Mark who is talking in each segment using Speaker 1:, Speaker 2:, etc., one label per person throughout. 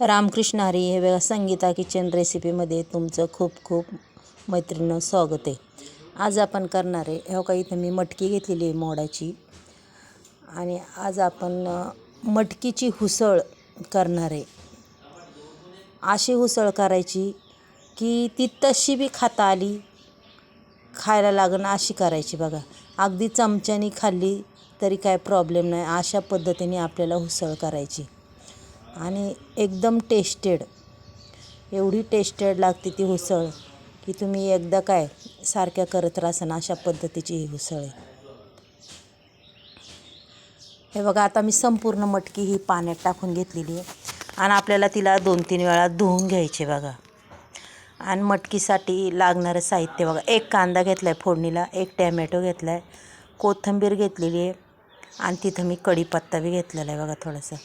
Speaker 1: रामकृष्ण हरी हे बघा संगीता किचन रेसिपीमध्ये तुमचं खूप खूप मैत्रिणीनं स्वागत आहे. आज आपण करणार आहे हो काही इथं मी मटकी घेतलेली आहे मोडाची. आणि आज आपण मटकीची हुसळ करणार आहे. अशी हुसळ करायची की ती तशी बी खाता आली खायला लागणं अशी करायची बघा. अगदी चमच्यानी खाल्ली तरी काय प्रॉब्लेम नाही अशा पद्धतीने आपल्याला हुसळ करायची. आणि एकदम टेस्टेड. एवढी टेस्टेड लागते ती उसळ की तुम्ही एकदा काय सारख्या करत राहसान अशा पद्धतीची ही उसळ आहे. हे बघा आता मी संपूर्ण मटकी ही पाण्यात टाकून घेतलेली आहे. आणि आपल्याला तिला दोन तीन वेळा धुवून घ्यायचे बघा. आणि मटकीसाठी लागणारं साहित्य बघा. एक कांदा घेतला आहे फोडणीला एक टॅमॅटो घेतला आहे कोथिंबीर घेतलेली आहे आणि तिथं मी कढीपत्ता बी घेतलेला आहे बघा थोडंसं.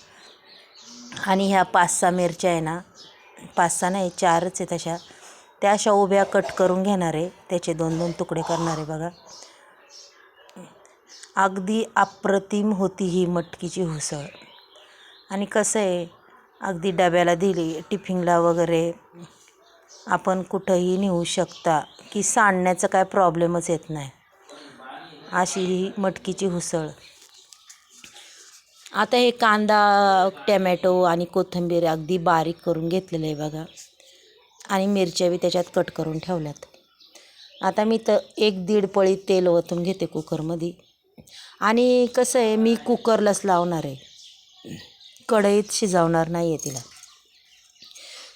Speaker 1: आणि ह्या पाच सहा मिरच्या आहे ना पाच सहा नाही चारच आहे तशा त्या अशा उभ्या कट करून घेणार आहे. त्याचे दोन दोन तुकडे करणार आहे बघा. अगदी अप्रतिम होती ही मटकीची हुसळ आणि कसं आहे अगदी डब्याला दिली टिफिनला वगैरे आपण कुठंही नेऊ शकता की सांडण्याचा काय प्रॉब्लेमच येत नाही. अशी ही मटकीची हुसळ आता हे कांदा टॅमॅटो आणि कोथिंबीर अगदी बारीक करून घेतलेलं आहे बघा. आणि मिरच्या बी त्याच्यात कट करून ठेवल्यात. आता मी तर एक दीड पळी तेल ओतून घेते कुकरमध्ये. आणि कसं आहे मी कुकरलाच लावणार आहे. कढईत शिजवणार नाही आहे तिला.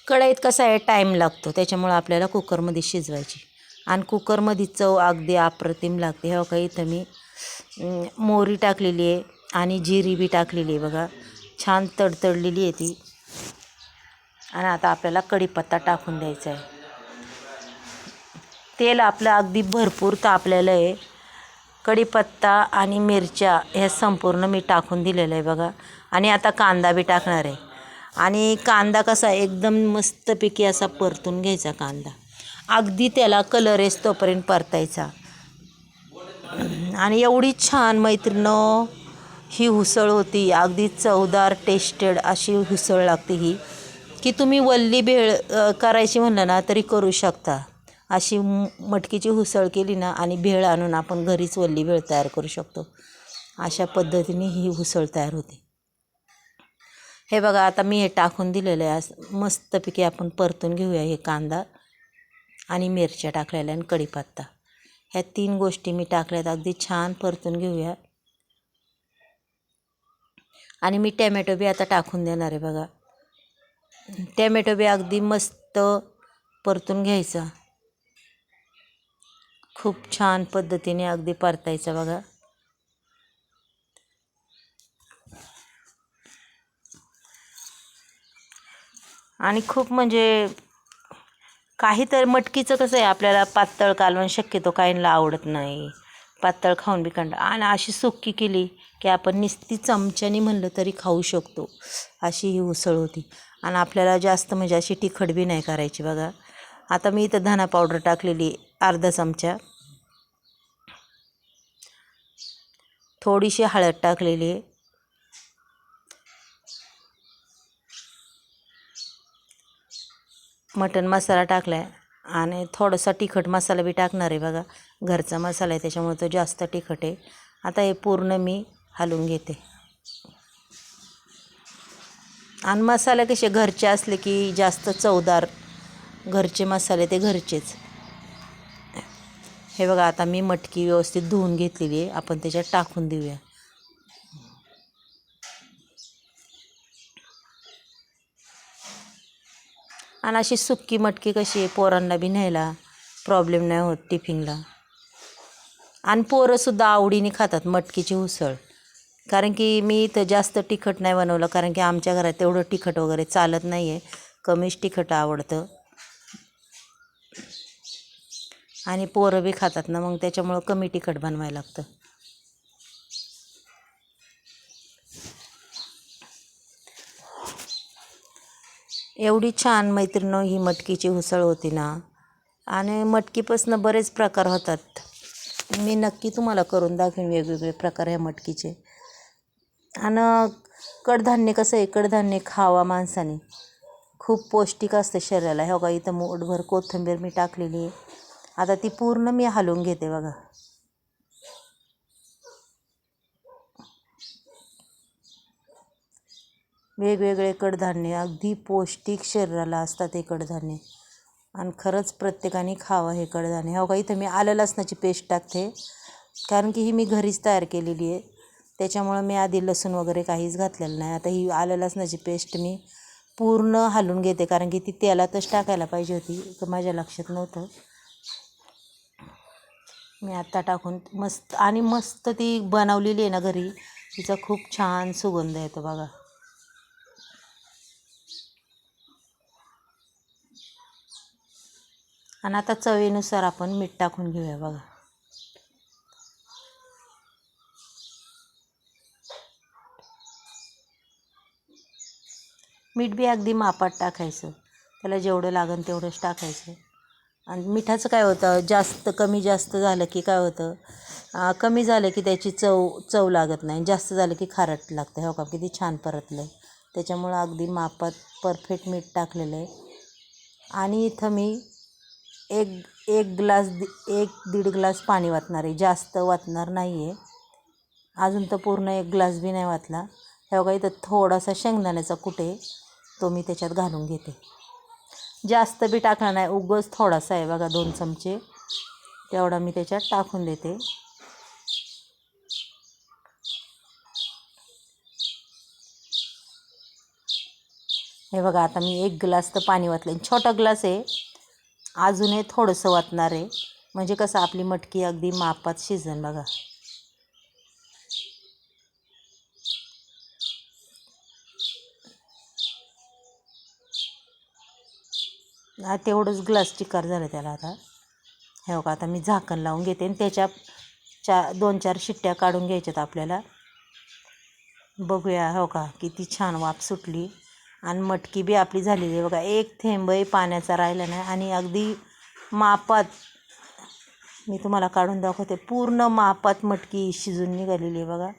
Speaker 1: कढईत कसं आहे टाईम लागतो त्याच्यामुळं आपल्याला कुकरमध्ये शिजवायची. आणि कुकरमध्ये चव अगदी अप्रतिम लागते. हो काही इथं मी मोहरी टाकलेली आहे. आणि जिरी बी टाकलेली आहे बघा. छान तडतडलेली आहे ती. आणि आता आपल्याला कढीपत्ता टाकून द्यायचा आहे. तेल आपलं अगदी भरपूर तापलेलं आहे. कढीपत्ता आणि मिरच्या ह्या संपूर्ण मी टाकून दिलेलं आहे बघा. आणि आता कांदा बी टाकणार आहे. आणि कांदा कसा एकदम मस्तपैकी असा परतून घ्यायचा कांदा. अगदी त्याला कलर येस तोपर्यंत परतायचा. आणि एवढी छान मैत्रिणं. ही हुसळ होती अगदी चवदार टेस्टेड अशी हुसळ लागते ही. की तुम्ही वल्ली भेळ करायची म्हणलं ना तरी करू शकता. अशी मटकीची हुसळ केली ना आणि भेळ आणून आपण घरीच वल्ली भेळ तयार करू शकतो. अशा पद्धतीने ही हुसळ तयार होते. हे बघा आता मी हे टाकून दिलेलं आहे. असं मस्तपैकी आपण परतून घेऊया हे कांदा आणि मिरच्या टाकलेल्या आणि कढीपत्ता. ह्या तीन गोष्टी मी टाकल्यात. अगदी छान परतून घेऊया. आणि मी टॅमॅटो बी आता टाकून देणार आहे बघा. टॅमॅटो बी अगदी मस्त परतून घ्यायचा. खूप छान पद्धतीने अगदी परतायचा बघा. आणि खूप म्हणजे काहीतरी मटकीचं कसं आहे आपल्याला पातळ कालवण शक्यतो काहींना आवडत नाही. पातळ खाऊन बी कंटा आणि अशी सुक्की केली की आपण नुसती चमच्याने म्हणलं तरी खाऊ शकतो. अशी ही उसळ होती. आणि आपल्याला जास्त म्हणजे अशी तिखट बी नाही करायची बघा. आता मी इथं धना पावडर टाकलेली अर्धा चमचा. थोडीशी हळद टाकलेली. आहे मटन मसाला टाकला आहे आणि थोडासा तिखट मसाला बी टाकणार आहे बघा. घरचा मसाला आहे त्याच्यामुळे तो जास्त तिखट आहे. आता हे पूर्ण मी हलवून घेते. आणि मसाले कसे घरचे असले की जास्त चवदार घरचे मसाले ते घरचेच. हे बघा आता मी मटकी व्यवस्थित धुवून घेतलेली आहे. आपण त्याच्यात टाकून देऊया. आणि अशी सुक्की मटकी कशी आहे पोरांना बी न्यायला प्रॉब्लेम नाही होत टिफिनला. आणि पोरंसुद्धा आवडीने खातात मटकीची उसळ. कारण की मी इथं जास्त तिखट नाही बनवलं कारण की आमच्या घरात तेवढं तिखट वगैरे चालत नाही आहे कमीच तिखट आवडतं. आणि पोरं बी खातात ना मग त्याच्यामुळं कमी तिखट बनवायला लागतं. एवढी छान मैत्रिणो ही मटकीची उसळ होती ना. आणि मटकीपासून बरेच प्रकार होतात. मी नक्की तुम्हाला करून दाखवेन वेगवेगळे प्रकार ह्या मटकीचे. आणि कडधान्य कसं आहे कडधान्य खावा माणसाने. खूप पौष्टिक असतं शरीराला. हे बघा इथं मोठभर कोथिंबीर मी टाकलेली आहे. आता ती पूर्ण मी हलवून घेते बघा. वेगवेगळे कडधान्य अगदी पौष्टिक शरीराला असतात हे कडधान्य. आणि खरंच प्रत्येकाने खावं हे कडधान्य. हो का इथं मी आलं लसणाची पेस्ट टाकते. कारण की ही मी घरीच तयार केलेली आहे. त्याच्यामुळं मी आधी लसूण वगैरे काहीच घातलेलं नाही. आता ही आलं लसणाची पेस्ट मी पूर्ण हालून घेते. कारण की ती तेलातच टाकायला पाहिजे होती तर माझ्या लक्षात नव्हतं. मी आत्ता टाकून मस्त आणि मस्त ती बनवलेली आहे ना घरी तिचा खूप छान सुगंध येतो बघा. आणि आता चवीनुसार आपण मीठ टाकून घेऊया बघा. मीठ बी अगदी मापात टाकायचं. त्याला जेवढं लागेल तेवढंच टाकायचं. आणि मिठाचं काय होतं? जास्त कमी जास्त झालं की काय होतं? कमी झालं की त्याची चव चव लागत नाही. जास्त झालं की खारट लागतं. हो का? किती छान परतलं. आहे त्याच्यामुळं अगदी मापात परफेक्ट मीठ टाकलेलं आहे. आणि इथं मी एक एक ग्लास दि एक दीड ग्लास पाणी वाचणार आहे. जास्त वाचणार नाही आहे अजून तर पूर्ण एक ग्लास बी नाही वाचला हे बघा इथं थोडासा शेंगदाण्याचा कुठे तो मी त्याच्यात घालून घेते. जास्त बी टाकणार नाही. उगच थोडासा आहे बघा दोन चमचे. तेवढा मी त्याच्यात टाकून देते. हे बघा आता मी एक ग्लास तर पाणी वाटलं. छोटा ग्लास आहे. अजून हे थोडंसं वाटणार आहे. म्हणजे कसं आपली मटकी अगदी मापात शिजन बघा. तेवढंच ग्लास चिकार झालं त्याला आता. हे बघा आता मी झाकण लावून घेते आणि त्याच्या चा दोन चार शिट्ट्या काढून घ्यायच्यात आपल्याला. बघूया हो का किती छान वाफ सुटली. आणि मटकी बी आपली झालेली आहे. बघा एक थेंबही पाण्याचा राहिला नाही आणि अगदी मापात मी तुम्हाला काढून दाखवते पूर्ण मापात मटकी शिजून निघालेली आहे बघा.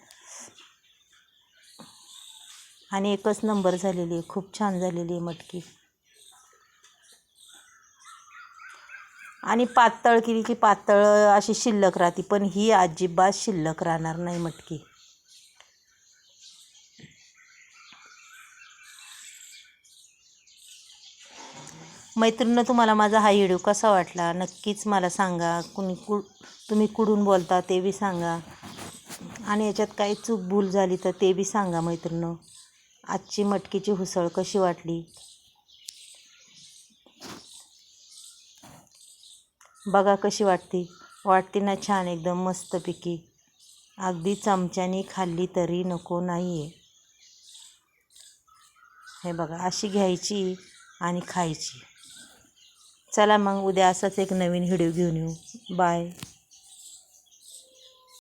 Speaker 1: आणि एकच नंबर झालेली आहे. खूप छान झालेली आहे मटकी. आणि पातळ केली की पातळ अशी शिल्लक राहते पण ही अजिबात शिल्लक राहणार नाही मटकी. मैत्रीणं तुम्हाला माझा हा व्हिडिओ कसा वाटला? नक्कीच मला सांगा. कुणी कु तुम्ही कुडून बोलता ते बी सांगा. आणि याच्यात काही चूक भूल झाली तर ते बी सांगा मैत्रिणी आजची मटकीची हुसळ कशी वाटली? बघा कशी वाटते. वाटते ना छान एकदम मस्तपैकी. अगदी चमच्याने खाल्ली तरी नको नाही आहे हे बघा अशी घ्यायची आणि खायची. चला मग उद्या असाच एक नवीन व्हिडिओ घेऊन येऊ. बाय